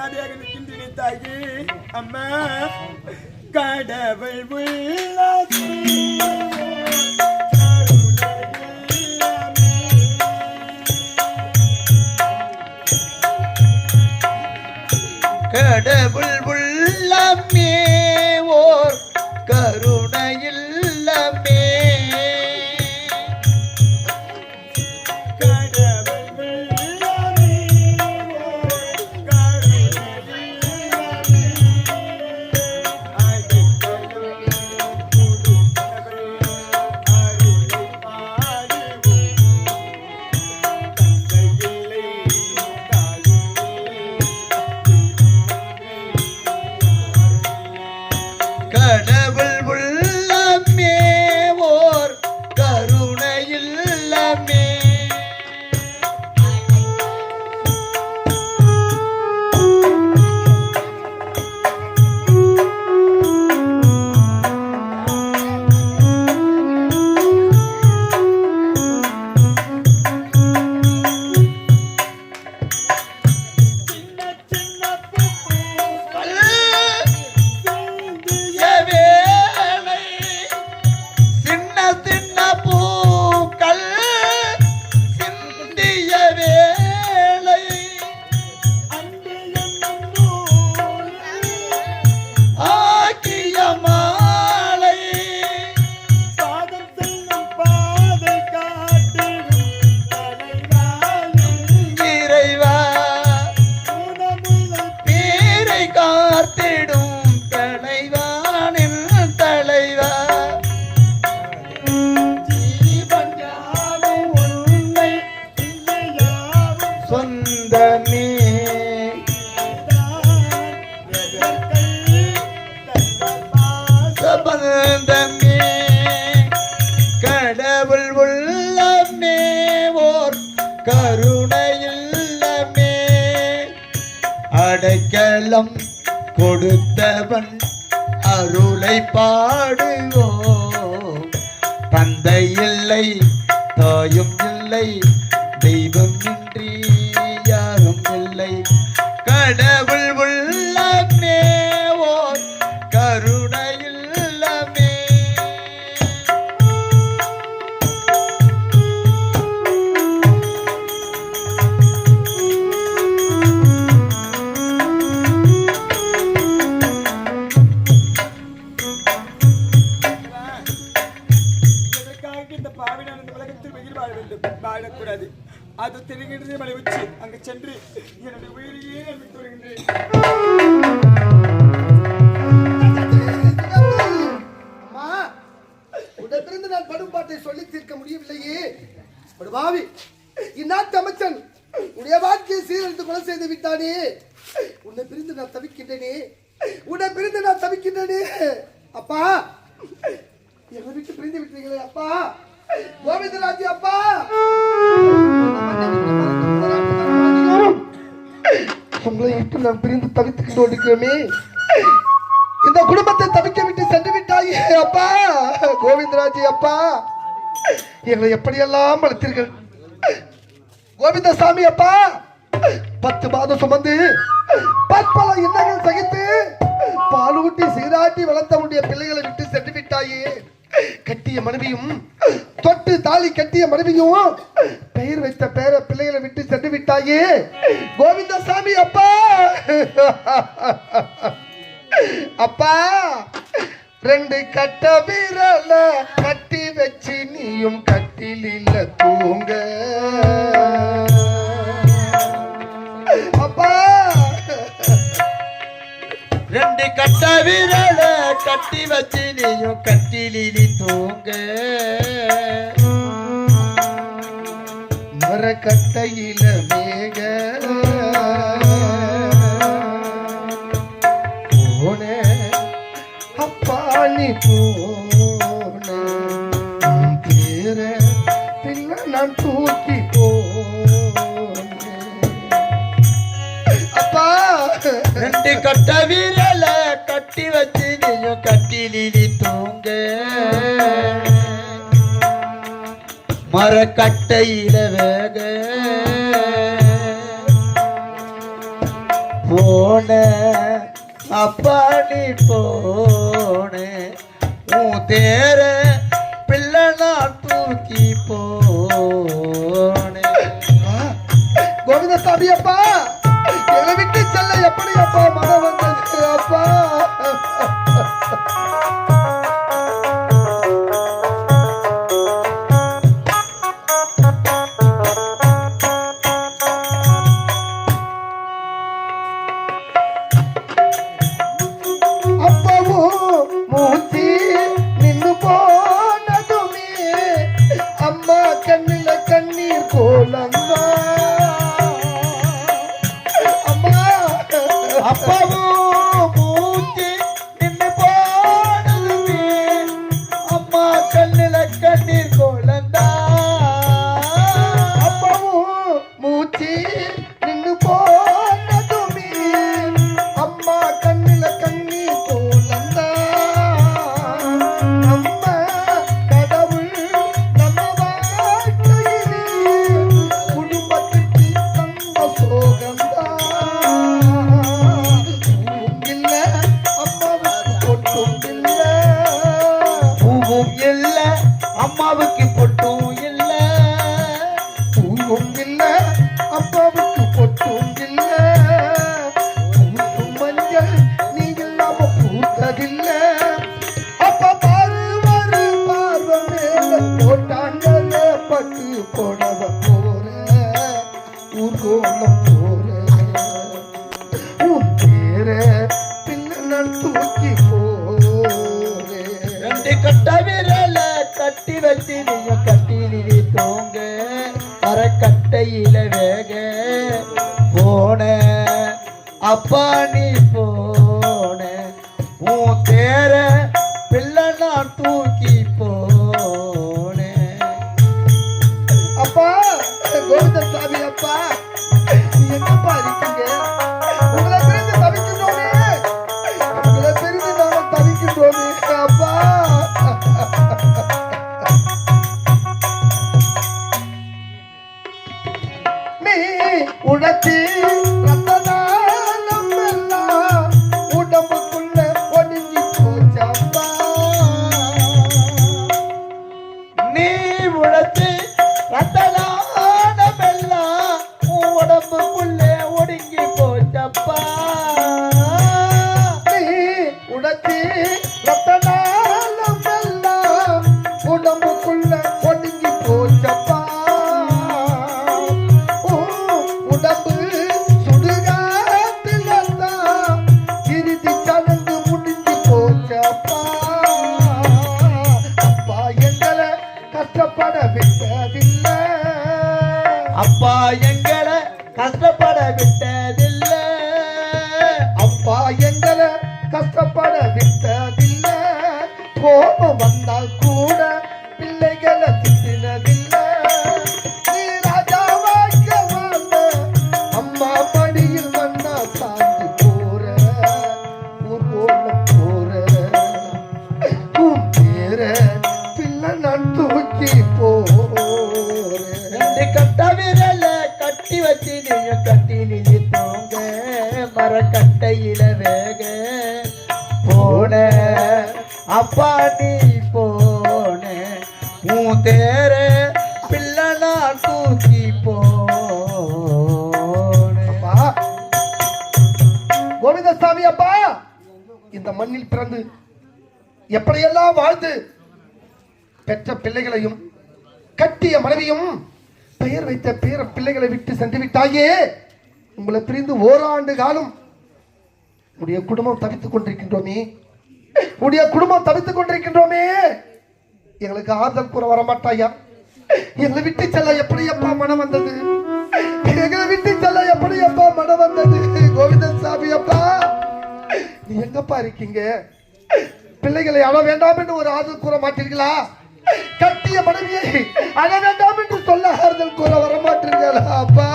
அனாதையாக நிற்கின்றேன் தாயி. அம்மா கடவுள் உள்ள கொடுத்தவன் அருளை பாடுவோம். தந்தை இல்லை தாயும் இல்லை அது தெரிகின்றதே மலை உச்சி அங்கு சென்று என்னுடைய உயிரையே நம்பிட்டு வருகின்றேன். அம்மா உடனிருந்து நான் படும் பாட்டை சொல்லி தீர்க்க முடியவில்லையே. படுபாவி இந்நாட்டு அமைச்சன் உடைய வாழ்க்கையை சீரழித்து கொலை செய்து விட்டானே. உன்னை பிரிந்து நான் தவிக்கின்றேனே. உன்னை பிரிந்து நான் தவிக்கின்றேனே. அப்பா என்னை விட்டு பிரிந்து விட்டீங்களே அப்பா. கோவிந்தராஜ் அப்பா உங்களை விட்டு நான் பிரிந்து தவித்துக் கொண்டிருக்கிறோமே இந்த குடும்பத்தை தவிக்க விட்டு சென்று விட்டாயே அப்பா கோவிந்தராஜ் அப்பா எங்களை எப்படியெல்லாம் வளர்த்தீர்கள்? கோவிந்தசாமி அப்பா பத்து மாதம் சுமந்து பற்பல இன்னங்கள் சகித்து பாலூட்டி சீராட்டி வளர்த்த உடைய பிள்ளைகளை விட்டு சென்று விட்டாயே. கட்டிய மனைவியும் தொட்டு தாலி கட்டிய மனைவியும் பெயர் வைத்த பேர பிள்ளைகளை விட்டு சென்று விட்டாயே. கோவிந்தசாமி அப்பா. அப்பா ரெண்டு கட்ட விரல கட்டி வச்சு நீயும் கட்டிலில்ல தூங்க. அப்பா ரெண்டு கட்ட விரல கட்டி வச்சு நீயும் தையில மேக போன அப்பா போன. உன் பேர பின்ன நான் தூக்கி போனேன் அப்பா. ரெண்டு கட்ட வீரல கட்டி வச்சு நீயும் கட்டிலி தூங்க. மரக்கட்டையில வேக போன போன அப்பா நீ போன உன் தேர பிள்ளை நான் தூக்கி போனேன் கோவிந்தசாமி அப்பா! అప్పలు பட்டு போடவ போற ஊர்கோலம் போற. உன் பேர பின்ன நான் தூக்கி போறேன் ரெண்டு கட்ட விரல கட்டி வச்சு நீங்க கட்டிலில் தூங்க. அறக்கட்டையில வேக போன. அப்பா நீ போ கஷ்டப்பட விட்டதில்ல அப்பா எங்களை கஷ்டப்பட விட்டதில்ல கோபம் வந்தால் கூட பிள்ளைகளை திட்டினது அப்பா நீ போனே உன் தேர பிள்ளனா தூக்கி போனேப்பா கோவிந்தசாமி அப்பா இந்த மண்ணில் பிறந்து எப்படியெல்லாம் வாழ்ந்து பெற்ற பிள்ளைகளையும் கட்டிய மனைவியும் பெயர் வைத்த பேர பிள்ளைகளை விட்டு சென்று விட்டாயே உங்களை பிரிந்து ஓராண்டு காலம் உடைய குடும்பம் தவித்துக் கொண்டிருக்கின்றோமே. உடைய குடும்பம் தவித்துக் கொண்டிருக்கின்றோமே. எங்களுக்கு ஆறுதல் கூற வர மாட்டாயா? எங்களை விட்டு செல்ல எப்படி அப்பா மனம் வந்தது? எங்களை விட்டு செல்ல எப்படி அப்பா மனம் வந்தது? கோவிந்தன் சாமி அப்பா நீ எங்கப்பா இருக்கீங்க? பிள்ளைகளை அழ வேண்டாம் என்று ஒரு ஆறுதல் கூற மாட்டீர்களா? கட்டிய மனைவியை அழ வேண்டாம் என்று சொல்ல ஆறுதல் கூற வர மாட்டீர்களா அப்பா?